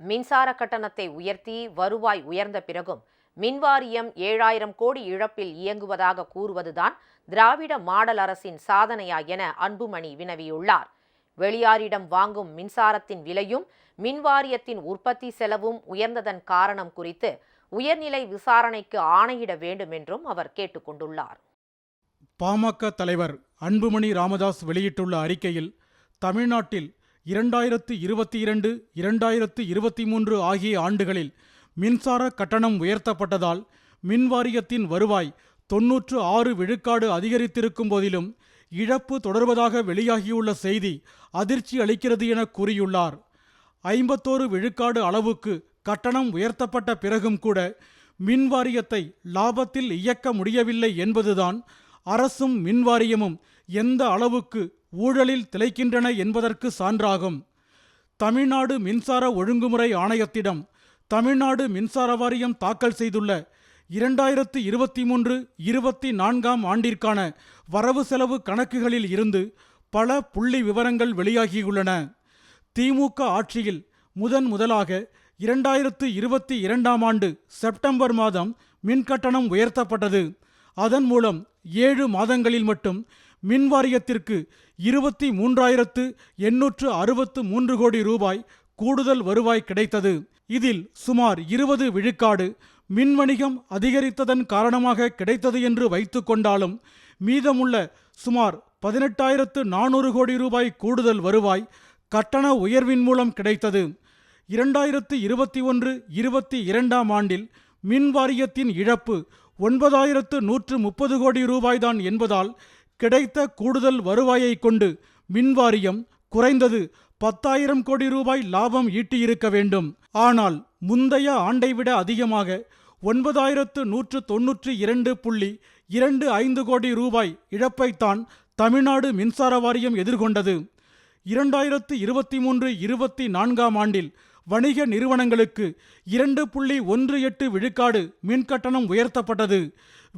மின்சார கட்டணத்தை உயர்த்தி வருவாய் உயர்ந்த பிறகும் மின்வாரியம் ஏழாயிரம் கோடி இழப்பில் இயங்குவதாக கூறுவதுதான் திராவிட மாடல் அரசின் சாதனையா என அன்புமணி வினவியுள்ளார். வெளியாரிடம் வாங்கும் மின்சாரத்தின் விலையும் மின்வாரியத்தின் உற்பத்தி செலவும் உயர்ந்ததன் காரணம் குறித்து உயர்நிலை விசாரணைக்கு ஆணையிட வேண்டும் என்றும் அவர் கேட்டுக்கொண்டுள்ளார் பாமக தலைவர் அன்புமணி ராமதாஸ் வெளியிட்டுள்ள அறிக்கையில் தமிழ்நாட்டில் இரண்டாயிரத்து இருபத்தி இரண்டு இரண்டாயிரத்து இருபத்தி மூன்று ஆகிய ஆண்டுகளில் மின்சார கட்டணம் உயர்த்தப்பட்டதால் மின்வாரியத்தின் வருவாய் தொன்னூற்று ஆறு விழுக்காடு அதிகரித்திருக்கும் போதிலும் இழப்பு தொடர்வதாக வெளியாகியுள்ள செய்தி அதிர்ச்சி அளிக்கிறது என கூறியுள்ளார். ஐம்பத்தோரு விழுக்காடு அளவுக்கு கட்டணம் உயர்த்தப்பட்ட பிறகும் கூட மின்வாரியத்தை லாபத்தில் இயக்க முடியவில்லை என்பதுதான் அரசும் மின்வாரியமும் எந்த அளவுக்கு ஊழலில் திளைக்கின்றன என்பதற்கு சான்றாகும். தமிழ்நாடு மின்சார ஒழுங்குமுறை ஆணையத்திடம் தமிழ்நாடு மின்சார வாரியம் தாக்கல் செய்துள்ள இரண்டாயிரத்து இருபத்தி மூன்று இருபத்தி நான்காம் ஆண்டிற்கான வரவு செலவு கணக்குகளில் இருந்து பல புள்ளி விவரங்கள் வெளியாகியுள்ளன. திமுக ஆட்சியில் முதன் முதலாக இரண்டாயிரத்து இருபத்தி இரண்டாம் ஆண்டு செப்டம்பர் மாதம் மின்கட்டணம் உயர்த்தப்பட்டது. அதன் மூலம் ஏழு மாதங்களில் மட்டும் மின் வாரியத்திற்கு இருபத்தி மூன்றாயிரத்து எண்ணூற்று அறுபத்து மூன்று கோடி ரூபாய் கூடுதல் வருவாய் கிடைத்தது. இதில் சுமார் இருபது விழுக்காடு மின் வணிகம் அதிகரித்ததன் காரணமாக கிடைத்தது என்று வைத்துக்கொண்டாலும் மீதமுள்ள சுமார் பதினெட்டாயிரத்து நானூறு கோடி ரூபாய் கூடுதல் வருவாய் கட்டண உயர்வின் மூலம் கிடைத்தது. இரண்டாயிரத்து இருபத்தி ஒன்று இருபத்தி இரண்டாம் ஆண்டில் மின் வாரியத்தின் இழப்பு ஒன்பதாயிரத்து நூற்று முப்பது கோடி ரூபாய்தான் என்பதால் கிடைத்த கூடுதல் வருவாயை கொண்டு மின்வாரியம் குறைந்தது பத்தாயிரம் கோடி ரூபாய் லாபம் ஈட்டியிருக்க வேண்டும். ஆனால் முந்தைய ஆண்டை விட அதிகமாக ஒன்பதாயிரத்து நூற்று தொன்னூற்றி இரண்டு புள்ளி இரண்டு ஐந்து கோடி ரூபாய் இழப்பைத்தான் தமிழ்நாடு மின்சார வாரியம் எதிர்கொண்டது. இரண்டாயிரத்து இருபத்தி மூன்று இருபத்தி நான்காம் ஆண்டில் வணிக நிறுவனங்களுக்கு இரண்டு புள்ளி ஒன்று எட்டு விழுக்காடு மின் கட்டணம் உயர்த்தப்பட்டது.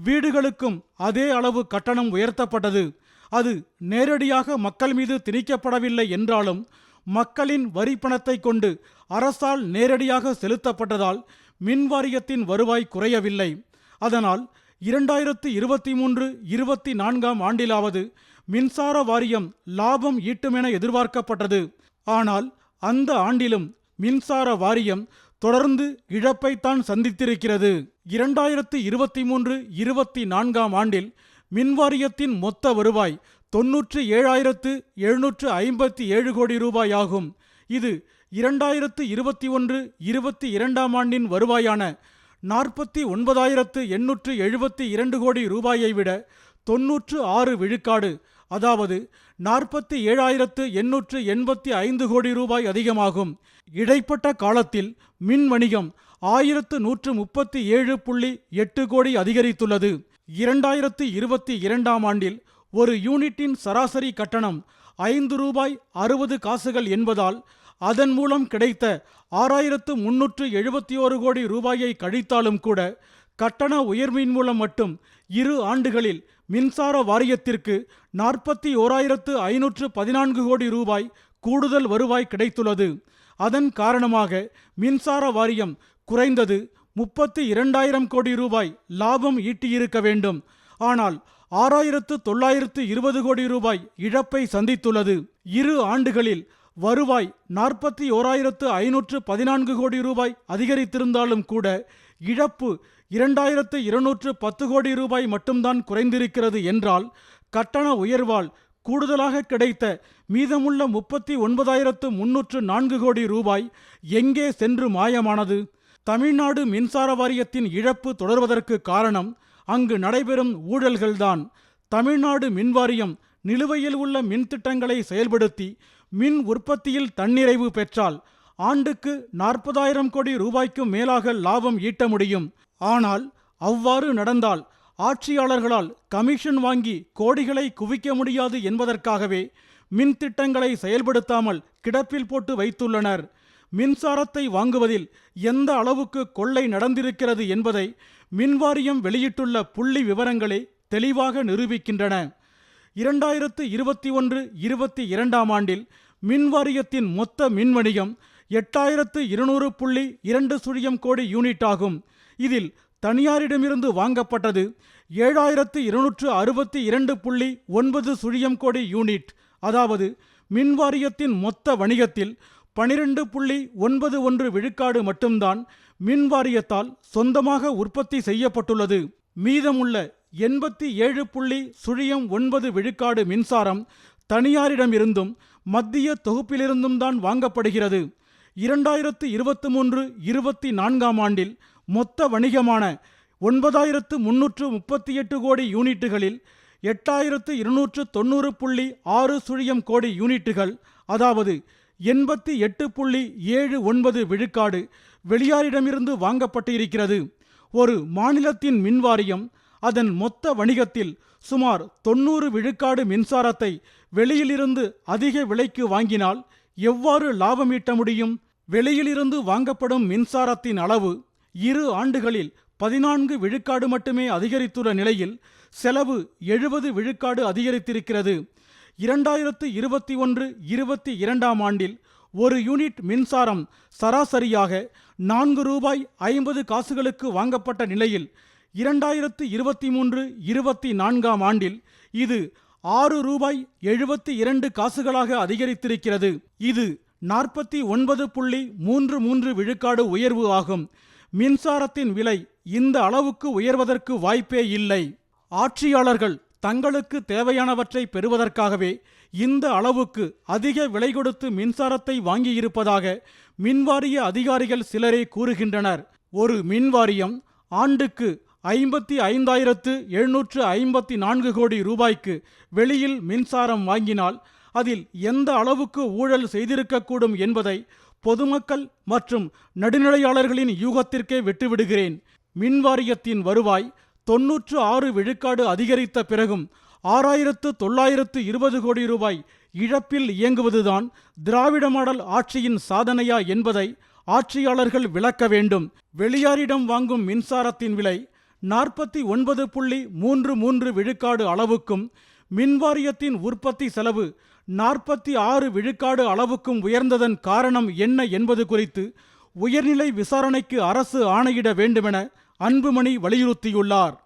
வீடுகளுக்கும் அதே அளவு கட்டணம் உயர்த்தப்பட்டது. அது நேரடியாக மக்கள் மீது திணிக்கப்படவில்லை என்றாலும் மக்களின் வரி பணத்தை கொண்டு அரசால் நேரடியாக செலுத்தப்பட்டதால் மின் வாரியத்தின் வருவாய் குறையவில்லை. அதனால் இரண்டாயிரத்து இருபத்தி மூன்று இருபத்தி நான்காம் ஆண்டிலாவது மின்சார வாரியம் லாபம் ஈட்டுமென எதிர்பார்க்கப்பட்டது. ஆனால் அந்த ஆண்டிலும் மின்சார வாரியம் தொடர்ந்து இழப்பைத்தான் சந்தித்திருக்கிறது. இரண்டாயிரத்து இருபத்தி மூன்று இருபத்தி நான்காம் ஆண்டில் மின்வாரியத்தின் மொத்த வருவாய் தொன்னூற்று ஏழாயிரத்து எழுநூற்று ஐம்பத்தி ஏழு கோடி ரூபாய் ஆகும் இது இரண்டாயிரத்து இருபத்தி ஒன்று இருபத்தி இரண்டாம் ஆண்டின் வருவாயான நாற்பத்தி ஒன்பதாயிரத்து எண்ணூற்று எழுபத்தி இரண்டு கோடி ரூபாயை விட தொன்னூற்று ஆறு விழுக்காடு அதாவது நாற்பத்தி ஏழாயிரத்து எண்ணூற்று எண்பத்தி ஐந்து கோடி ரூபாய் அதிகமாகும். இடைப்பட்ட காலத்தில் மின் வணிகம் ஆயிரத்து நூற்று முப்பத்தி ஏழு புள்ளி எட்டு கோடி அதிகரித்துள்ளது. இரண்டாயிரத்து இருபத்தி இரண்டாம் ஆண்டில் ஒரு யூனிட்டின் சராசரி கட்டணம் ஐந்து ரூபாய் அறுபது காசுகள் என்பதால் அதன் மூலம் கிடைத்த ஆறாயிரத்து முன்னூற்று எழுபத்தி ஓரு கோடி ரூபாயை கழித்தாலும் கூட கட்டண உயர்வின் மூலம் மட்டும் இரு ஆண்டுகளில் மின்சார வாரியத்திற்கு நாற்பத்தி ஓராயிரத்து ஐநூற்று பதினான்கு கோடி ரூபாய் கூடுதல் வருவாய் கிடைத்துள்ளது. அதன் காரணமாக மின்சார வாரியம் குறைந்தது முப்பத்தி இரண்டாயிரம் கோடி ரூபாய் லாபம் ஈட்டியிருக்க வேண்டும். ஆனால் ஆறாயிரத்து தொள்ளாயிரத்து இருபது கோடி ரூபாய் இழப்பை சந்தித்துள்ளது. இரு ஆண்டுகளில் வருவாய் நாற்பத்தி ஓராயிரத்து ஐநூற்று பதினான்கு கோடி ரூபாய் அதிகரித்திருந்தாலும் கூட இழப்பு இரண்டாயிரத்து இருநூற்று பத்து கோடி ரூபாய் மட்டும்தான் குறைந்திருக்கிறது என்றால் கட்டண உயர்வால் கூடுதலாக கிடைத்த மீதமுள்ள முப்பத்தி ஒன்பதாயிரத்து முன்னூற்று நான்கு கோடி ரூபாய் எங்கே சென்று மாயமானது? தமிழ்நாடு மின்சார வாரியத்தின் இழப்பு தொடர்வதற்கு காரணம் அங்கு நடைபெறும் ஊழல்கள்தான். தமிழ்நாடு மின்வாரியம் நிலுவையில் உள்ள மின்திட்டங்களை செயல்படுத்தி மின் உற்பத்தியில் தன்னிறைவு பெற்றால் ஆண்டுக்கு நாற்பதாயிரம் கோடி ரூபாய்க்கும் மேலாக லாபம் ஈட்ட முடியும். ஆனால் அவ்வாறு நடந்தால் ஆட்சியாளர்களால் கமிஷன் வாங்கி கோடிகளை குவிக்க முடியாது என்பதற்காகவே மின் திட்டங்களை செயல்படுத்தாமல் கிடப்பில் போட்டு வைத்துள்ளனர். மின்சாரத்தை வாங்குவதில் எந்த அளவுக்கு கொள்ளை நடந்திருக்கிறது என்பதை மின்வாரியம் வெளியிட்டுள்ள புள்ளி விவரங்களே தெளிவாக நிரூபிக்கின்றன. இரண்டாயிரத்து இருபத்தி ஒன்று இருபத்தி இரண்டாம் ஆண்டில் மின்வாரியத்தின் மொத்த மின் வணிகம் எட்டாயிரத்து இருநூறு புள்ளி இரண்டு சுழியம் கோடி யூனிட் ஆகும். இதில் தனியாரிடமிருந்து வாங்கப்பட்டது ஏழாயிரத்து இருநூற்று அறுபத்தி இரண்டு புள்ளி ஒன்பது சுழியம் கோடி யூனிட். அதாவது மின் வாரியத்தின் மொத்த வணிகத்தில் பனிரெண்டு புள்ளி ஒன்பது ஒன்று விழுக்காடு மட்டும்தான் மின் வாரியத்தால் சொந்தமாக உற்பத்தி செய்யப்பட்டுள்ளது. மீதமுள்ள எண்பத்தி ஏழு புள்ளி சுழியம் ஒன்பது விழுக்காடு மின்சாரம் தனியாரிடமிருந்தும் மத்திய தொகுப்பிலிருந்தும் தான் வாங்கப்படுகிறது. இரண்டாயிரத்து இருபத்தி மூன்று இருபத்தி நான்காம் ஆண்டில் மொத்த வணிகமான ஒன்பதாயிரத்து முன்னூற்று முப்பத்தி எட்டு கோடி யூனிட்டுகளில் எட்டாயிரத்து இருநூற்று தொண்ணூறு புள்ளி ஆறு சுழியம் கோடி யூனிட்டுகள் அதாவது எண்பத்தி எட்டு புள்ளி ஏழு ஒன்பது விழுக்காடு வெளியாரிடமிருந்து வாங்கப்பட்டு இருக்கிறது ஒரு மாநிலத்தின் மின்வாரியம் அதன் மொத்த வணிகத்தில் சுமார் தொண்ணூறு விழுக்காடு மின்சாரத்தை வெளியிலிருந்து அதிக விலைக்கு வாங்கினால் எவ்வாறு லாபம் ஈட்ட முடியும்? வெளியிலிருந்து வாங்கப்படும் மின்சாரத்தின் அளவு இரு ஆண்டுகளில் பதினான்கு விழுக்காடு மட்டுமே அதிகரித்துள்ள நிலையில் செலவு எழுபது விழுக்காடு அதிகரித்திருக்கிறது. இரண்டாயிரத்து இருபத்தி ஒன்று இருபத்தி இரண்டாம் ஆண்டில் ஒரு யூனிட் மின்சாரம் சராசரியாக நான்கு ரூபாய் ஐம்பது காசுகளுக்கு வாங்கப்பட்ட நிலையில் இரண்டாயிரத்து இருபத்தி மூன்று இருபத்தி நான்காம் ஆண்டில் இது ஆறு ரூபாய் எழுபத்தி இரண்டு காசுகளாக அதிகரித்திருக்கிறது. இது நாற்பத்தி ஒன்பது புள்ளி மூன்று மூன்று விழுக்காடு உயர்வு ஆகும். மின்சாரத்தின் விலை இந்த அளவுக்கு உயர்வதற்கு வாய்ப்பே இல்லை. ஆட்சியாளர்கள் தங்களுக்கு தேவையானவற்றை பெறுவதற்காகவே இந்த அளவுக்கு அதிக விலை கொடுத்து மின்சாரத்தை வாங்கியிருப்பதாக மின்வாரிய அதிகாரிகள் சிலரே கூறுகின்றனர். ஒரு மின்வாரியம் ஆண்டுக்கு ஐம்பத்தி ஐந்தாயிரத்து எழுநூற்று ஐம்பத்தி நான்கு கோடி ரூபாய்க்கு வெளியில் மின்சாரம் வாங்கினால் அதில் எந்த அளவுக்கு ஊழல் செய்திருக்கக்கூடும் என்பதை பொதுமக்கள் மற்றும் நடுநிலையாளர்களின் யூகத்திற்கே விட்டுவிடுகிறேன். மின்வாரியத்தின் வருவாய் தொன்னூற்று ஆறு விழுக்காடு அதிகரித்த பிறகும் ஆறாயிரத்து தொள்ளாயிரத்து இருபது கோடி ரூபாய் இழப்பில் இயங்குவதுதான் திராவிட மாடல் ஆட்சியின் சாதனையா என்பதை ஆட்சியாளர்கள் விளக்க வேண்டும். வெளியாரிடம் வாங்கும் மின்சாரத்தின் விலை நாற்பத்தி ஒன்பது புள்ளி மூன்று மூன்று விழுக்காடு அளவுக்கும் மின்வாரியத்தின் உற்பத்தி செலவு நாற்பத்தி ஆறு விழுக்காடு அளவுக்கும் உயர்ந்ததன் காரணம் என்ன என்பது குறித்து உயர்நிலை விசாரணைக்கு அரசு ஆணையிட வேண்டுமென அன்புமணி வலியுறுத்தியுள்ளார்.